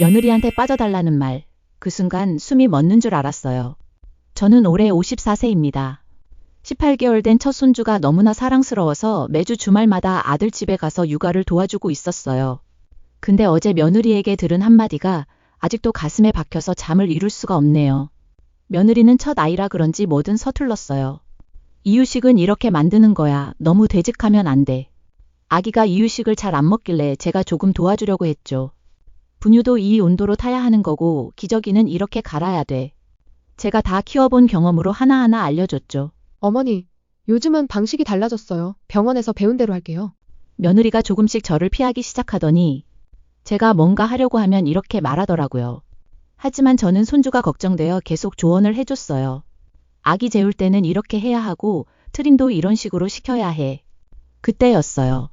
며느리한테 빠져달라는 말. 그 순간 숨이 멎는 줄 알았어요. 저는 올해 54세입니다. 18개월 된 첫 손주가 너무나 사랑스러워서 매주 주말마다 아들 집에 가서 육아를 도와주고 있었어요. 근데 어제 며느리에게 들은 한마디가 아직도 가슴에 박혀서 잠을 이룰 수가 없네요. 며느리는 첫 아이라 그런지 뭐든 서툴렀어요. 이유식은 이렇게 만드는 거야. 너무 되직하면 안 돼. 아기가 이유식을 잘 안 먹길래 제가 조금 도와주려고 했죠. 분유도 이 온도로 타야 하는 거고 기저귀는 이렇게 갈아야 돼. 제가 다 키워본 경험으로 하나하나 알려줬죠. 어머니, 요즘은 방식이 달라졌어요. 병원에서 배운 대로 할게요. 며느리가 조금씩 저를 피하기 시작하더니 제가 뭔가 하려고 하면 이렇게 말하더라고요. 하지만 저는 손주가 걱정되어 계속 조언을 해줬어요. 아기 재울 때는 이렇게 해야 하고 트림도 이런 식으로 시켜야 해. 그때였어요.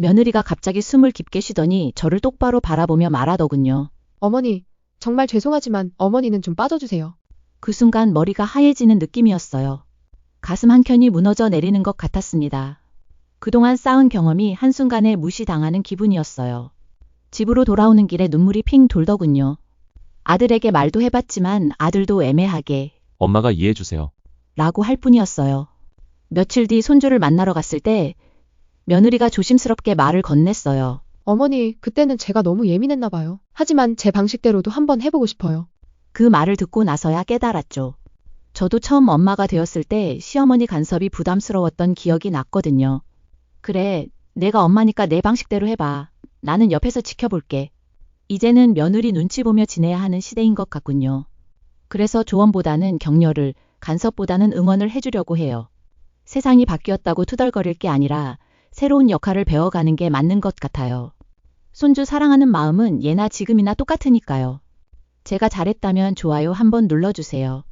며느리가 갑자기 숨을 깊게 쉬더니 저를 똑바로 바라보며 말하더군요. 어머니, 정말 죄송하지만 어머니는 좀 빠져주세요. 그 순간 머리가 하얘지는 느낌이었어요. 가슴 한켠이 무너져 내리는 것 같았습니다. 그동안 쌓은 경험이 한순간에 무시당하는 기분이었어요. 집으로 돌아오는 길에 눈물이 핑 돌더군요. 아들에게 말도 해봤지만 아들도 애매하게 엄마가 이해해주세요. 라고 할 뿐이었어요. 며칠 뒤 손주를 만나러 갔을 때 며느리가 조심스럽게 말을 건넸어요. 어머니, 그때는 제가 너무 예민했나 봐요. 하지만 제 방식대로도 한번 해보고 싶어요. 그 말을 듣고 나서야 깨달았죠. 저도 처음 엄마가 되었을 때 시어머니 간섭이 부담스러웠던 기억이 났거든요. 그래, 내가 엄마니까 내 방식대로 해봐. 나는 옆에서 지켜볼게. 이제는 며느리 눈치 보며 지내야 하는 시대인 것 같군요. 그래서 조언보다는 격려를, 간섭보다는 응원을 해주려고 해요. 세상이 바뀌었다고 투덜거릴 게 아니라 새로운 역할을 배워가는 게 맞는 것 같아요. 손주 사랑하는 마음은 예나 지금이나 똑같으니까요. 제가 잘했다면 좋아요 한번 눌러주세요.